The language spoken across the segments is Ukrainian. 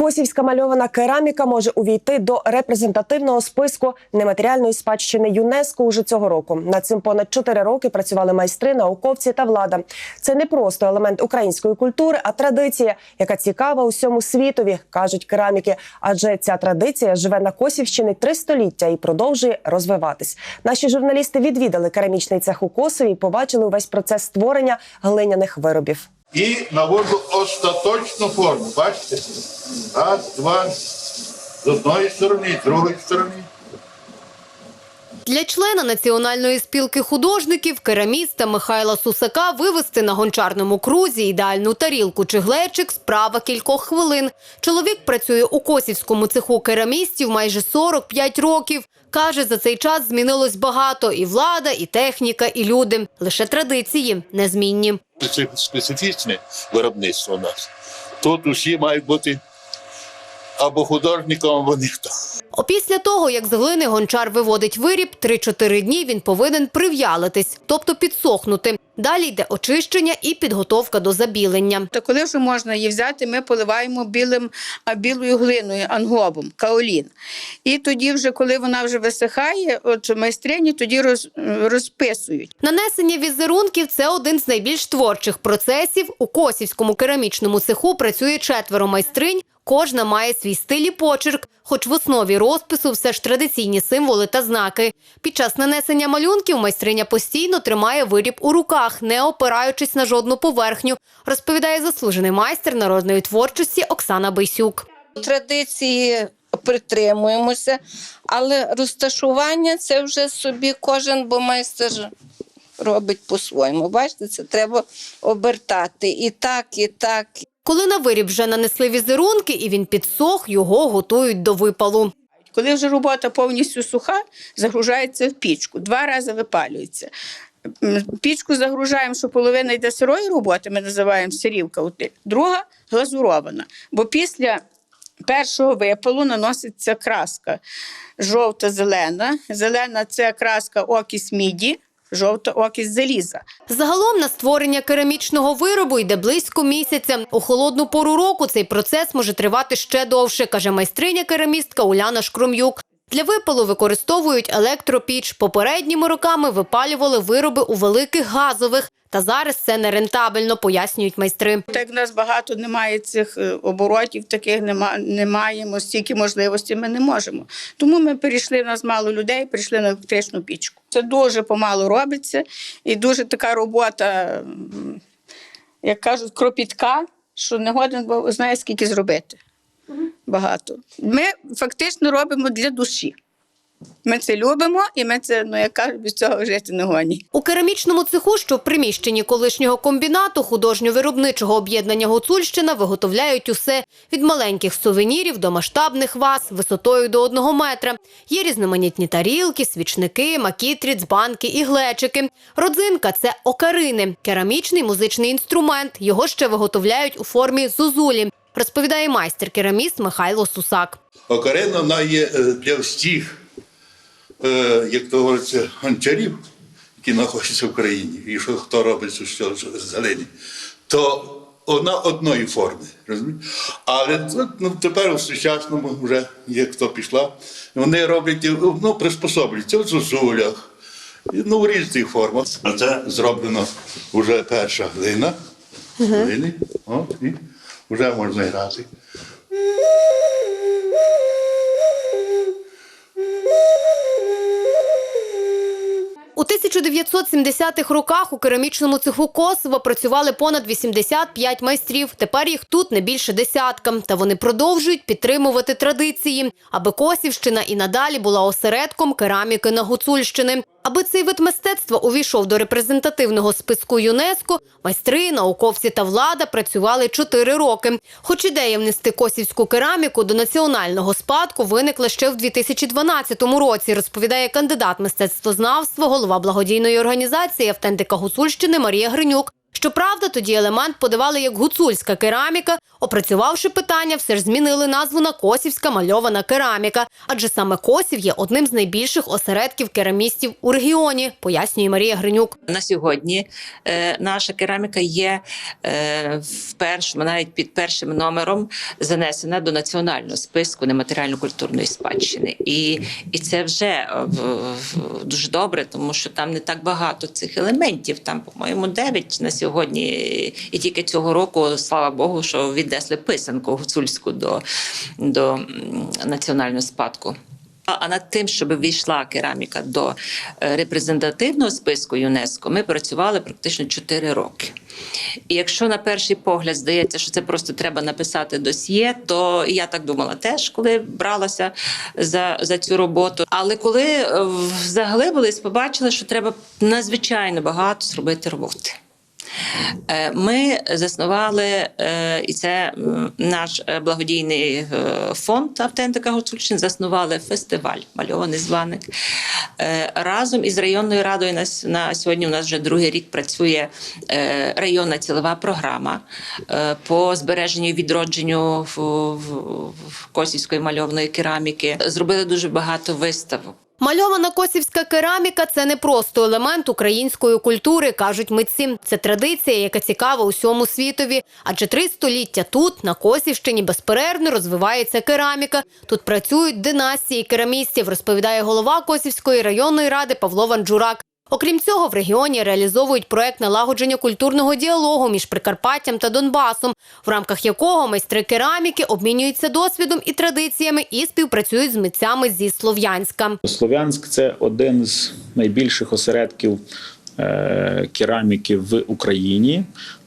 Косівська мальована кераміка може увійти до репрезентативного списку нематеріальної спадщини ЮНЕСКО уже цього року. Над цим понад чотири роки працювали майстри, науковці та влада. Це не просто елемент української культури, а традиція, яка цікава усьому світові, кажуть кераміки. Адже ця традиція живе на Косівщині три століття і продовжує розвиватись. Наші журналісти відвідали керамічний цех у Косові і побачили увесь процес створення глиняних виробів. І наводжу остаточну форму. Бачите? Раз, два. З одної сторони, з другої сторони. Для члена Національної спілки художників, кераміста Михайла Сусака вивести на гончарному крузі ідеальну тарілку чи глечик – справа кількох хвилин. Чоловік працює у Косівському цеху керамістів майже 45 років. Каже, за цей час змінилось багато – і влада, і техніка, і люди. Лише традиції незмінні. Це специфічне виробництво у нас. Тут усі мають бути або художником, або ніхто. Опісля того, як з глини гончар виводить виріб, 3-4 дні він повинен прив'ялитись, тобто підсохнути. Далі йде очищення і підготовка до забілення. То коли вже можна її взяти, ми поливаємо білим, а, білою глиною, ангобом, каолін. І тоді, вже, коли вона вже висихає, от майстрині тоді роз, розписують. Нанесення візерунків це один з найбільш творчих процесів. У Косівському керамічному цеху працює четверо майстринь. Кожна має свій стиль і почерк, хоч в основі розпису все ж традиційні символи та знаки. Під час нанесення малюнків майстриня постійно тримає виріб у руках, не опираючись на жодну поверхню, розповідає заслужений майстер народної творчості Оксана Бейсюк. Традиції притримуємося, але розташування це вже собі кожен, бо майстер робить по-своєму. Бачите, це треба обертати і так, і так. Коли на виріб вже нанесли візерунки і він підсох, його готують до випалу. Коли вже робота повністю суха, загружається в пічку, два рази випалюється. Пічку загружаємо, що половина йде сирої роботи, ми називаємо сирівка, друга глазурована. Бо після першого випалу наноситься краска жовта-зелена. Зелена це краска окіс міді, жовта окіс заліза. Загалом на створення керамічного виробу йде близько місяця. У холодну пору року цей процес може тривати ще довше, каже майстриня-керамістка Уляна Шкрум'юк. Для випалу використовують електропіч. Попередніми роками випалювали вироби у великих газових. Та зараз це нерентабельно, пояснюють майстри. Так в нас багато немає цих е, оборотів, таких нема, не маємо, стільки можливостей ми не можемо. Тому ми перейшли, в нас мало людей, перейшли на електричну пічку. Це дуже помалу робиться і дуже така робота, як кажуть, кропітка, що не годен бо знає, скільки зробити. Багато. Ми фактично робимо для душі. Ми це любимо, і ми це, ну як кажуть, без цього жити не гоні. У керамічному цеху, що в приміщенні колишнього комбінату художньо-виробничого об'єднання Гуцульщина виготовляють усе від маленьких сувенірів до масштабних ваз висотою до одного метра. Є різноманітні тарілки, свічники, макітрі, дзбанки і глечики. Родзинка це окарини, керамічний музичний інструмент. Його ще виготовляють у формі зозулі. Розповідає майстер-кераміст Михайло Сусак. Окарина вона є е, для всіх, як то говориться, гончарів, які знаходяться в Україні, і що хто робить що, що, що зелені, то вона одної форми. розумієте? Але ну, тепер у сучасному вже, як хто пішла, вони роблять ну, приспособлюються в зозулях, ну, в різних формах. А це зроблено вже перша глина. Глини, от, і вже можна грати. У 1970-х роках у керамічному цеху Косово працювали понад 85 майстрів. Тепер їх тут не більше десятка. Та вони продовжують підтримувати традиції, аби Косівщина і надалі була осередком кераміки на Гуцульщини. Аби цей вид мистецтва увійшов до репрезентативного списку ЮНЕСКО, майстри, науковці та влада працювали 4 роки. Хоч ідея внести косівську кераміку до національного спадку виникла ще в 2012 році, розповідає кандидат мистецтвознавства, голова благодійної організації «Автентика Гуцульщини» Марія Гринюк. Щоправда, тоді елемент подавали як гуцульська кераміка. Опрацювавши питання, все ж змінили назву на косівська мальована кераміка, адже саме Косів є одним з найбільших осередків керамістів у регіоні, пояснює Марія Гринюк. На сьогодні е, наша кераміка є е, в першому, навіть під першим номером занесена до національного списку нематеріально-культурної спадщини. І, і це вже е, дуже добре, тому що там не так багато цих елементів. Там, по-моєму, 9 на сьогодні. І тільки цього року, слава Богу, що віднесли писанку гуцульську до, до національного спадку. А над тим, щоб війшла кераміка до е, репрезентативного списку ЮНЕСКО, ми працювали практично 4 роки. І якщо на перший погляд здається, що це просто треба написати досьє, то я так думала теж, коли бралася за, за цю роботу. Але коли е, заглибились, побачили, що треба надзвичайно багато зробити роботи. Е, Ми заснували, е, і це наш е, благодійний фонд Автентика Гуцульщини, заснували фестиваль Мальований званик. Разом із районною радою на, на сьогодні у нас вже другий рік працює районна цілова програма по збереженню і відродженню в, в, в косівської мальованої кераміки. Зробили дуже багато виставок. Мальована косівська кераміка це не просто елемент української культури, кажуть митці. Це традиція, яка цікава усьому світові. Адже три століття тут, на Косівщині, безперервно розвивається кераміка. Тут працюють династії керамістів, розповідає голова Косівської районної ради Павло Ванджурак. Окрім цього, в регіоні реалізовують проект налагодження культурного діалогу між Прикарпаттям та Донбасом, в рамках якого майстри кераміки обмінюються досвідом і традиціями і співпрацюють з митцями зі Слов'янська. Слов'янськ це один з найбільших осередків кераміки в Україні.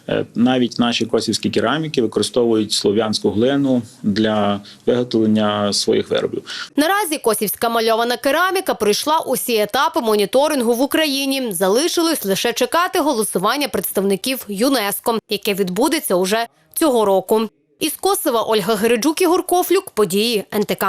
Е, Навіть наші косівські кераміки використовують слов'янську глину для виготовлення своїх виробів. Наразі косівська мальована кераміка пройшла усі етапи моніторингу в Україні. Залишилось лише чекати голосування представників ЮНЕСКО, яке відбудеться уже цього року. Із Косова Ольга Гереджук, Ігор Кофлюк, події НТК.